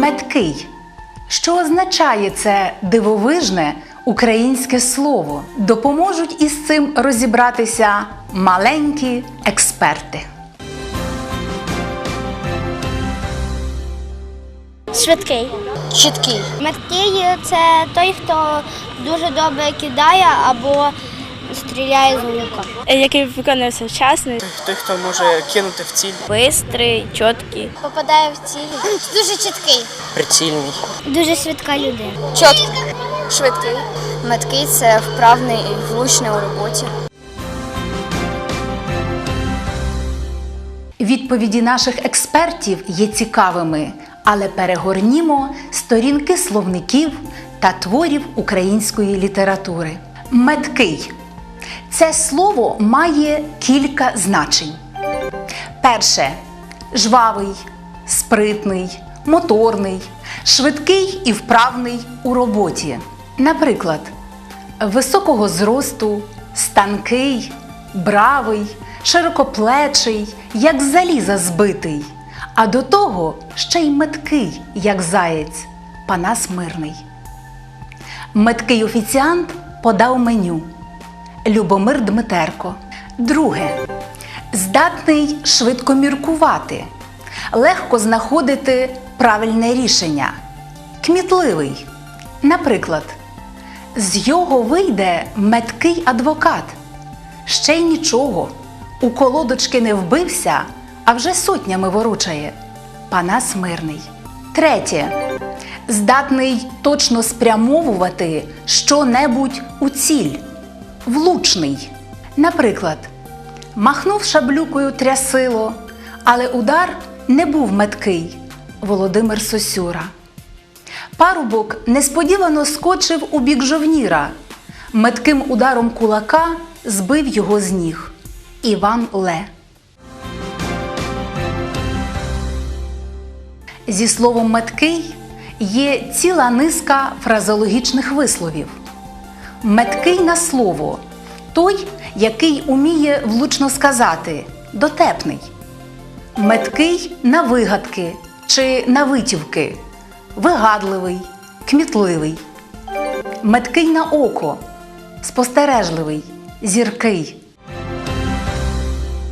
Меткий. Що означає це дивовижне українське слово? Допоможуть із цим розібратися маленькі експерти. Швидкий. Чіткий. Меткий це той, хто дуже добре кидає або стріляє з лука. який виконує вчасно. Той, хто може кинути в ціль. Бистрий, чіткий. Попадає в ціль. Дуже чіткий. Прицільний. Дуже швидка людина. Чіткий. Швидкий. Меткий це вправний і влучний у роботі. Відповіді наших експертів є цікавими, але перегорнімо сторінки словників та творів української літератури. Меткий. Це слово має кілька значень. Перше жвавий, спритний, моторний, швидкий і вправний у роботі. Наприклад, високого зросту, станкий, бравий, широкоплечий, як заліза збитий, а до того ще й меткий, як заєць, Панас Мирний. Меткий офіціант подав меню. Любомир Дмитерко. Друге. Здатний швидко міркувати, легко знаходити правильне рішення. Кмітливий. Наприклад, з його вийде меткий адвокат. Ще й нічого. У колодочки не вбився, а вже сотнями ворочає. Панас Мирний. Третє. Здатний точно спрямовувати що-небудь у ціль. Влучний. Наприклад, махнув шаблюкою трясило, але удар не був меткий. Володимир Сосюра. Парубок несподівано скочив у бік жовніра. Метким ударом кулака збив його з ніг. Іван Ле. Зі словом меткий є ціла низка фразеологічних висловів. Меткий на слово той, який уміє влучно сказати, дотепний. Меткий на вигадки чи на витівки, вигадливий, кмітливий. Меткий на око, спостережливий, зіркий.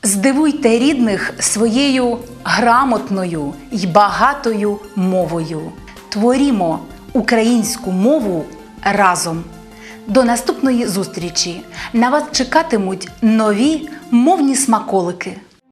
Здивуйте рідних своєю грамотною й багатою мовою. Творімо українську мову разом. До наступної зустрічі на вас чекатимуть нові мовні смаколики.